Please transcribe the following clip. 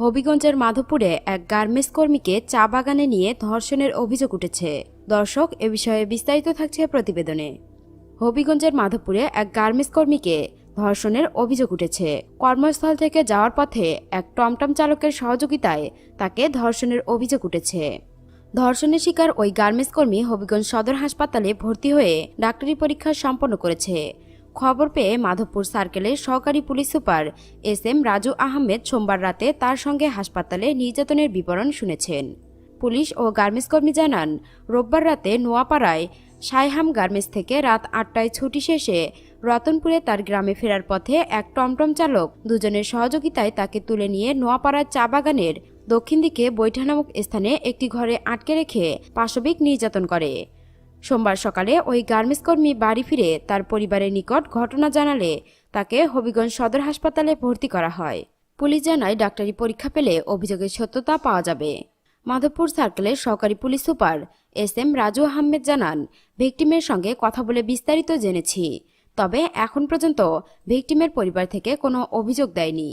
হবিগঞ্জের মাধবপুরে এক গার্মেন্টস কর্মীকে চা বাগানে নিয়ে ধর্ষণের অভিযোগ উঠেছে। দর্শক, এ বিষয়ে বিস্তারিত থাকছে প্রতিবেদনে। হবিগঞ্জের মাধবপুরে এক গার্মেন্টস কর্মীকে ধর্ষণের অভিযোগ উঠেছে। কর্মস্থল থেকে যাওয়ার পথে এক টমটম চালকের সহযোগিতায় তাকে ধর্ষণের অভিযোগ উঠেছে। ধর্ষণের শিকার ওই গার্মেন্টস কর্মী হবিগঞ্জ সদর হাসপাতালে ভর্তি হয়ে ডাক্তারি পরীক্ষা সম্পন্ন করেছে। খবর পেয়ে মাধবপুর সার্কেলের সহকারী police super S M Raju Ahmed সোমবার রাতে তার সঙ্গে হাসপাতালে নির্যাতনের বিবরণ শুনেছেন। পুলিশ ও গার্মেন্টস কর্মী জানান, রোববার রাতে নোয়াপাড়ায় সাইহাম গার্মেন্টস থেকে রাত আটটায় ছুটি শেষে রতনপুরে তার গ্রামে ফেরার পথে এক টমটম চালক দুজনের সহযোগিতায় তাকে তুলে নিয়ে নোয়াপাড়ার চা বাগানের দক্ষিণ দিকে বৈঠা নামক স্থানে একটি ঘরে আটকে রেখে পাশবিক নির্যাতন করে। সোমবার সকালে ওই গার্মেন্টস কর্মী বাড়ি ফিরে তার পরিবারের নিকট ঘটনা জানালে তাকে হবিগঞ্জ সদর হাসপাতালে ভর্তি করা হয়। পুলিশ জানায়, ডাক্তারি পরীক্ষা পেলে অভিযোগের সত্যতা পাওয়া যাবে। মাধবপুর সার্কেলের সহকারী police super S M Raju Ahmed জানান, ভিকটিমের সঙ্গে কথা বলে বিস্তারিত জেনেছি, তবে এখন পর্যন্ত ভিকটিমের পরিবার থেকে কোনো অভিযোগ দেয়নি।